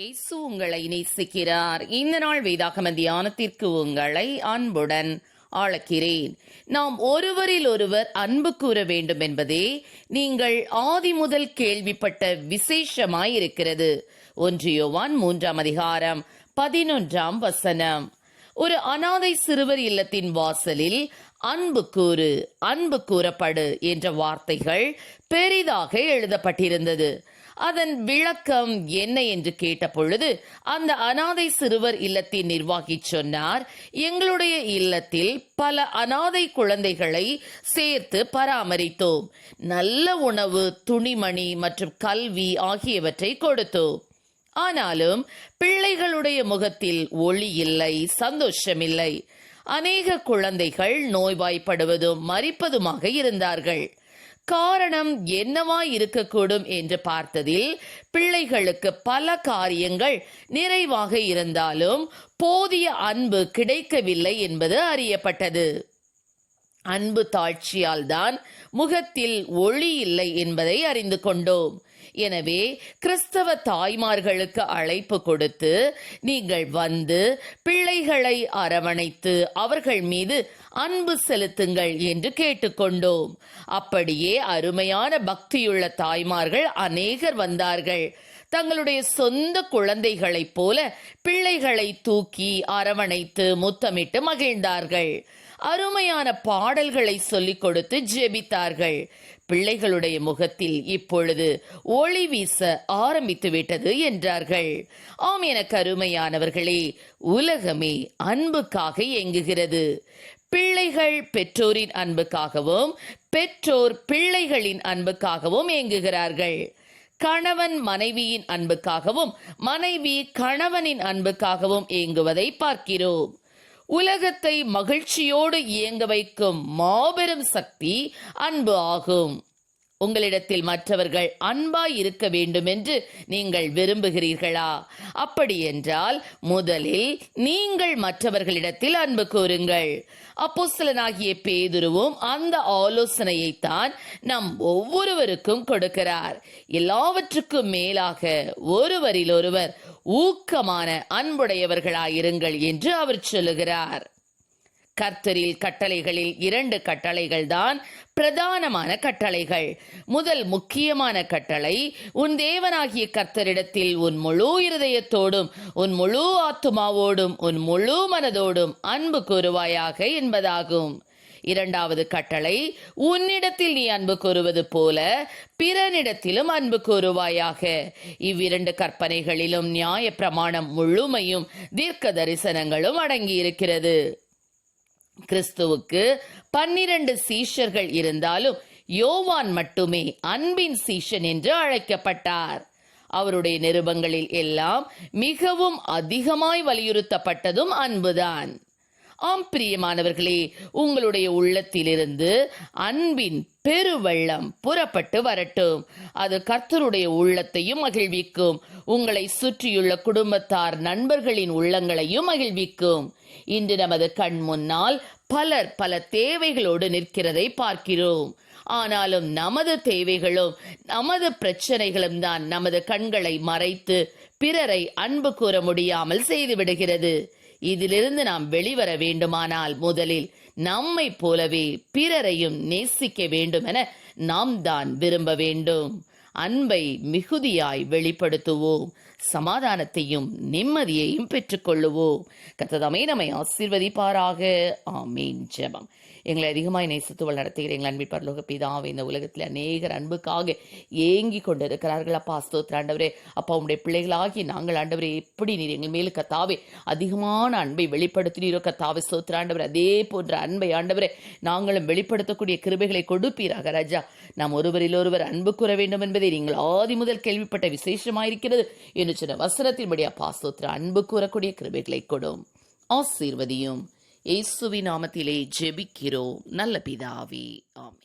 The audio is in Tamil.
இயேசு உங்களை நேசிக்கிறார். இந்த நாள் வேதாகம தியானத்திற்கு உங்களை அன்புடன் அழைக்கிறேன் நாம் ஒருவரில் ஒருவர் அன்பு கூற வேண்டும் என்பதே நீங்கள் ஆதி முதல் கேள்விப்பட்ட விசேஷமாயிருக்கிறது. ஒன்றியோவான் மூன்றாம் அதிகாரம் பதினொன்றாம் வசனம். ஒரு அனாதை சிறுவர் இல்லத்தின் வாசலில் அன்பு கூறு அன்பு கூறப்படு என்ற வார்த்தைகள் பெரிதாக எழுதப்பட்டிருந்தது. அதன் விளக்கம் என்ன என்று கேட்டபொழுது அந்த அனாதை சிறுவர் இல்லத்தின் நிர்வாகி சொன்னார் எங்களுடைய இல்லத்தில் பல அனாதை குழந்தைகளை சேர்த்து பராமரித்தோம். நல்ல உணவு துணிமணி மற்றும் கல்வி ஆகியவற்றை கொடுத்தோம். ஆனாலும் பிள்ளைகளுடைய முகத்தில் ஒளி இல்லை சந்தோஷம் இல்லை அநேக குழந்தைகள் நோய்வாய்ப்படுவதும் மறிப்பதுமாக இருந்தார்கள். காரணம் என்னவா இருக்கக்கூடும் என்று பார்த்ததில் பிள்ளைகளுக்கு பல காரியங்கள் நிறைவாக இருந்தாலும் போதிய அன்பு கிடைக்கவில்லை என்பது அறியப்பட்டது. அன்பு தாழ்ச்சியால் தான் முகத்தில் ஒளி இல்லை என்பதை அறிந்து கொண்டோம். எனவே கிறிஸ்தவ தாய்மார்களுக்கு அழைப்பு கொடுத்து நீங்கள் வந்து பிள்ளைகளை அரவணைத்து அவர்கள் மீது அன்பு செலுத்துங்கள் என்று கேட்டுக்கொண்டோம். அப்படியே அருமையான பக்தியுள்ள தாய்மார்கள் அநேகர் வந்தார்கள். தங்களுடைய சொந்த குழந்தைகளைப் போல பிள்ளைகளை தூக்கி அரவணைத்து முத்தமிட்டு மகிழ்ந்தார்கள். அருமையான பாடல்களை சொல்லிக் கொடுத்து ஜெபித்தார்கள். பிள்ளைகளுடைய முகத்தில் இப்பொழுது ஒளி வீச ஆரம்பித்து விட்டது என்றார்கள். ஆம் எனக்கு அருமையானவர்களே உலகமே அன்புக்காக இயங்குகிறது. பிள்ளைகள் பெற்றோரின் அன்புக்காகவும் பெற்றோர் பிள்ளைகளின் அன்புக்காகவும் இயங்குகிறார்கள். கணவன் மனைவியின் அன்புக்காகவும் மனைவி கணவனின் அன்புக்காகவும் இயங்குவதை பார்க்கிறோம். உலகத்தை மகிழ்ச்சியோடு இயங்க வைக்கும் மாபெரும் சக்தி அன்பு ஆகும். உங்களிடத்தில் மற்றவர்கள் அன்பாய் இருக்க வேண்டும் என்று நீங்கள் விரும்புகிறீர்களா? அப்படி என்றால் முதலில் நீங்கள் மற்றவர்களிடத்தில் அன்பு கூறுங்கள். அப்போஸ்தலனாகிய பேதுருவும் அந்த ஆலோசனையைத்தான் நம் ஒவ்வொருவருக்கும் கொடுக்கிறார். எல்லாவற்றுக்கும் மேலாக ஒருவரில் ஒருவர் ஊக்கமான அன்புடையவர்களாயிருங்கள் என்று அவர் சொல்லுகிறார். கர்த்தரில் கட்டளைகளில் இரண்டு கட்டளைகள் தான் பிரதானமான கட்டளைகள். முதல் முக்கியமான கட்டளை உன் தேவனாகிய கர்த்தரிடத்தில் உன் முழு இருதயத்தோடும் உன் முழு ஆத்துமாவோடும் உன் முழு மனதோடும் அன்பு கூறுவாயாக என்பதாகும். இரண்டாவது கட்டளை உன்னிடத்தில் நீ அன்பு கூறுவது போல பிறனிடத்திலும் அன்பு கூறுவாயாக. இவ்விரண்டு கற்பனைகளிலும் நியாய பிரமாணம் முழுமையும் தீர்க்க தரிசனங்களும் அடங்கியிருக்கிறது. கிறிஸ்துவுக்கு பன்னிரண்டு சீஷர்கள் இருந்தாலும் யோவான் மட்டுமே அன்பின் சீஷன் என்று அழைக்கப்பட்டார். அவருடைய நிருபங்களில் எல்லாம் மிகவும் அதிகமாய் வலியுறுத்தப்பட்டதும் அன்புதான். ஆம் பிரியமானவர்களே உங்களுடைய உள்ளத்திலிருந்து அன்பின் பெருவெள்ளம் புறப்பட்டு வரட்டும். அது கர்த்தருடைய உள்ளத்தையும் மகிழ்விக்கும். உங்களை சுற்றியுள்ள குடும்பத்தார் நண்பர்களின் உள்ளங்களையும் மகிழ்விக்கும். இன்று நமது கண் முன்னால் பலர் பல தேவைகளோடு நிற்கிறதை பார்க்கிறோம். ஆனாலும் நமது தேவைகளும் நமது பிரச்சனைகளும் தான் நமது கண்களை மறைத்து பிறரை அன்பு கூற முடியாமல் செய்து விடுகிறது. இதிலிருந்து நாம் வெளிவர வேண்டுமானால் முதலில் நம்மை போலவே பிறரையும் நேசிக்க வேண்டும் என நாம் தான் விரும்ப வேண்டும். அன்பை மிகுதியாய் வெளிப்படுத்துவோம். சமாதானத்தையும் நிம்மதியையும் பெற்றுக்கொள்ளுவோம் கத்ததமே நம்மை ஆசீர்வதிப்பாராக. ஆமீன். ஜபம். எங்களை அதிகமாய் நேசித்து நடத்துகிற எங்கள் அன்பில் பரலோக பிதாவை இந்த உலகத்தில் அநேகர் அன்புக்காக ஏங்கி கொண்டிருக்கிறார்கள். அப்பா ஸ்தோத்திர ஆண்டவரே. அப்பா உடைய பிள்ளைகளாகி நாங்கள் ஆண்டவரே எப்படி நீர் எங்கள் மேலு கத்தாவே அதிகமான அன்பை வெளிப்படுத்தினீரோ. கத்தாவே ஸ்தோத்திர ஆண்டவர். அதே போன்ற அன்பை ஆண்டவரே நாங்களும் வெளிப்படுத்தக்கூடிய கிருபைகளை கொடுப்பீராக ராஜா. நாம் ஒருவரில் ஒருவர் அன்பு கூற வேண்டும் என்பதை நீங்கள் ஆதி முதல் கேள்விப்பட்ட விசேஷமாயிருக்கிறது. என்று சொன்ன வசனத்தின்படி அப்பா அன்பு கூறக்கூடிய கிருபைகளை கொடும். ஆசீர்வதியும். இயேசுவின் நாமத்திலே ஜெபிக்கிறோம். நல்ல பிதாவே. ஆமே